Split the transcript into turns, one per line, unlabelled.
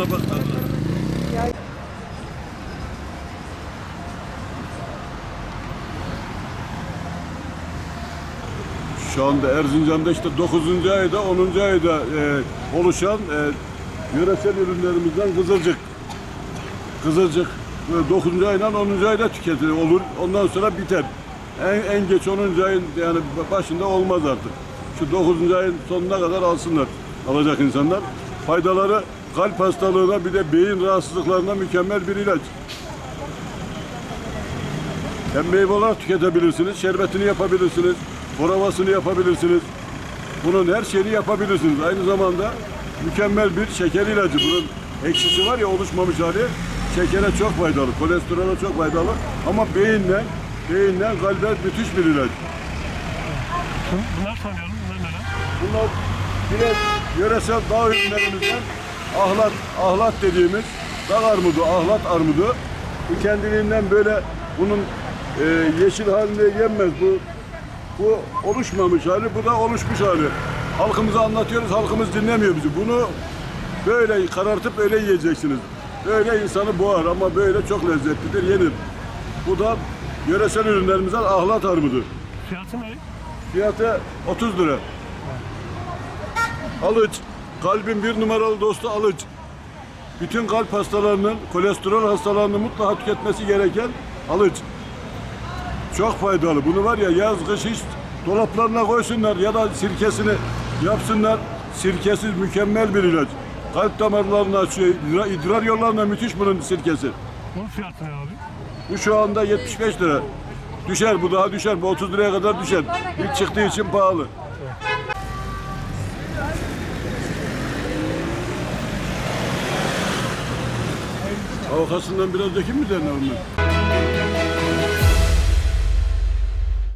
abla bak. Şu anda Erzincan'da işte 9. ayda 10. ayda e, oluşan e, yöresel ürünlerimizden kızılcık. Kızılcık 9. aydan 10. ayda tüketilir olur. Ondan sonra biter. En, en geç 10. ayın yani başında olmaz artık. Şu 9. ayın sonuna kadar alsınlar alacak insanlar. Faydaları kalp hastalığına bir de beyin rahatsızlıklarına mükemmel bir ilaç. Hem meyve olarak tüketebilirsiniz, şerbetini yapabilirsiniz, boravasını yapabilirsiniz. Bunun her şeyini yapabilirsiniz. Aynı zamanda mükemmel bir şeker ilacı. Bunun ekşisi var ya oluşmamış hali şekere çok faydalı, kolesterole çok faydalı. Ama beyinle, beyinle kalbe müthiş bir ilaç.
Bunlar tanıyalım. Bunlar neler?
Bunlar yine yöresel dağ ürünlerimizden ahlat, ahlat dediğimiz dağ armudu, ahlat armudu. Bu kendiliğinden böyle bunun e, yeşil halinde yenmez. Bu bu oluşmamış hali, bu da oluşmuş hali. Halkımıza anlatıyoruz, halkımız dinlemiyor bizi. Bunu böyle karartıp öyle yiyeceksiniz. Böyle insanı boğar ama böyle çok lezzetlidir, yenir. Bu da yöresel ürünlerimizden ahlat armudu.
Fiyatı ne?
Fiyatı 30 lira. Alıç. Kalbin bir numaralı dostu alıç. Bütün kalp hastalarının, kolesterol hastalarının mutlaka tüketmesi gereken alıç. Çok faydalı. Bunu var ya yaz kış hiç dolaplarına koysunlar ya da sirkesini yapsınlar. Sirkesiz mükemmel bir ilaç. Kalp damarlarını açıyor. idrar- idrar yollarına müthiş bunun sirkesi.
Bunun fiyatı ne abi?
Bu şu anda 75 lira. Düşer bu daha düşer. Bu 30 liraya kadar düşer. İlk çıktığı için pahalı. Arkasından biraz ekim mi derler onlar?